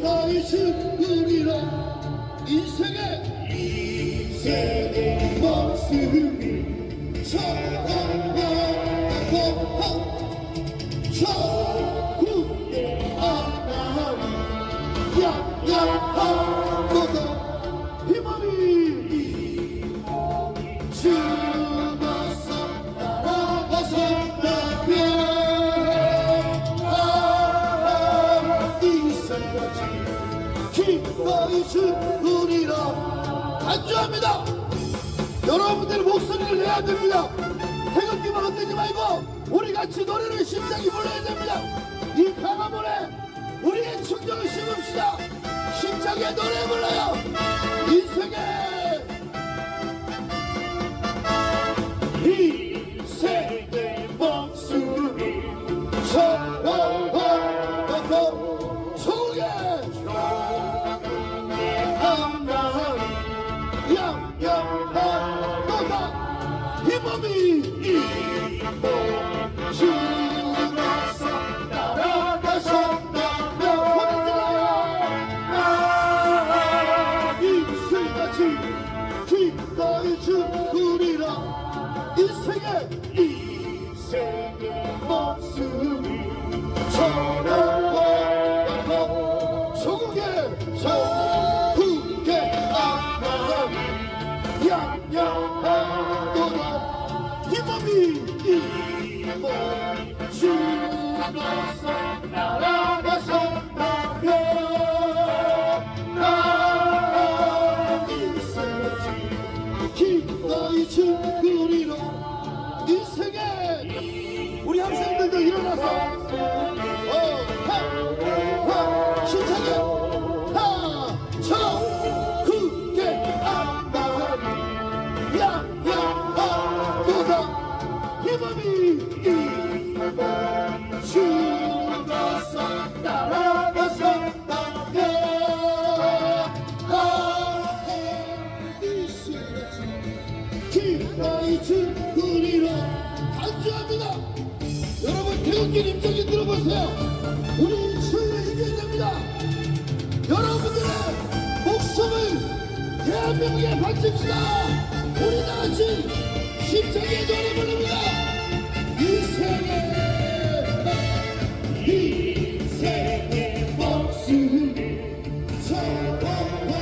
기타의 승리라 인생의 인생의 모습이 천하고 천국의 하나님 양양하 기꺼이 죽으리라. 간주합니다. 여러분들의 목소리를 내야 됩니다. 태극기만 흔들지 말고 우리 같이 노래를 심장이 불러야 됩니다. 이 강화문에 우리의 충정을 심읍시다. 심장의 노래 불러요. 인생의 이 세계 목숨이 이 몸이 이몸 죽어 이 기꺼이 죽으리라 인생의 우리 학생들도 일어나서 여러분들 입장에 들어보세요. 우리 인천을 이겨야 됩니다. 여러분들의 목숨을 대한민국에 바칩시다. 우리 다 같이 십자가에 노래 부릅니다. 이 세계 이 세계 목숨 저버하고